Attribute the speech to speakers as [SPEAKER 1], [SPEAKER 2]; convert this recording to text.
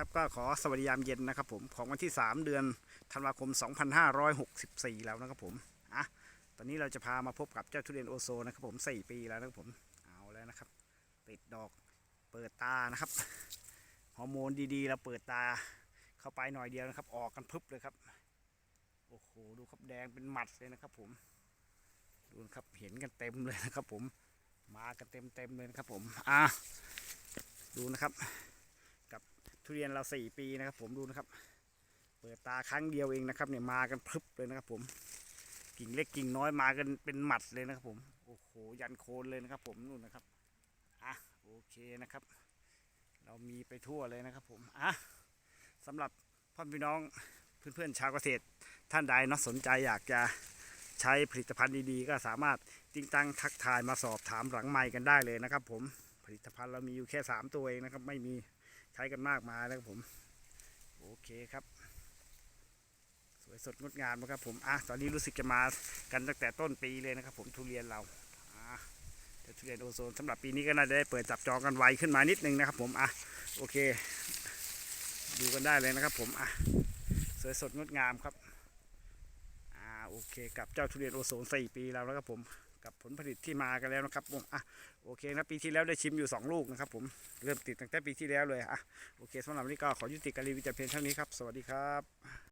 [SPEAKER 1] ครับก็ขอสวัสดียามเย็นนะครับผมของวันที่ 3 เดือนธันวาคม 2564 แล้วนะครับผมอะตอนนี้เราจะพามาพบกับเจ้าทุเรียนโอโซนะครับผม 4 ปีแล้วนะครับผมเอาแล้วนะครับ ติดดอกเปิดตานะครับฮอร์โมนดีๆ เราเปิดตาเข้าไปหน่อยเดียวนะครับ ออกกันพึบเลยครับโอ้โหดูครับแดงเป็นหมัดเลยนะครับผมดูนะครับเห็นกันเต็มเลยนะครับผมมากันเต็มเต็มๆเลยนะครับผมอะดูนะครับ ทุเรียนเราสี่ปีนะครับ ผมดูนะครับ เปิดตาครั้งเดียวเองนะครับเนี่ยมากันพรึบเลยนะครับ ผมกิ่งเล็กกิ่งน้อยมากันเป็นหมัดเลยนะครับ ผมโอ้โหยันโคนเลยนะครับ ผมนู่นนะครับอะโอเคนะครับ เรามีไปทั่วเลยนะครับ ผมอะสำหรับพ่อพี่น้องเพื่อนๆชาวเกษตร ท่านใดเนาะสนใจอยากจะใช้ผลิตภัณฑ์ดีๆ ก็สามารถติ้งตั้งทักทายมาสอบถามหลังไมค์กันได้เลยนะครับ ผมผลิตภัณฑ์เรามีอยู่แค่สามตัวเองนะครับ ไม่มี ใช้กันมากมายนะครับผม โอเคครับ สวยสดงดงามนะครับผมอะตอนนี้รู้สึกจะมากันตั้งแต่ต้นปีเลยนะครับ ผมทุเรียนเราอะแต่ทุเรียนโอโซนสำหรับปีนี้ก็น่าจะได้เปิดจับจองกันไวขึ้นมานิดนึงนะครับ ผมอะโอเค ดูกันได้เลยนะครับ ผมอะสวยสดงดงามครับอ่าโอเค กับเจ้าทุเรียนโอโซนสี่ปีแล้วนะครับผม กับผลผลิตที่มากันแล้วนะครับผมอะโอเคนะปีที่แล้วได้ชิมอยู่สองลูกนะครับผมเริ่มติดตั้งแต่ปีที่แล้วเลยอะโอเคสำหรับวันนี้ก็ขอยุติการรีวิวแต่เพียงเท่านี้ครับ สวัสดีครับ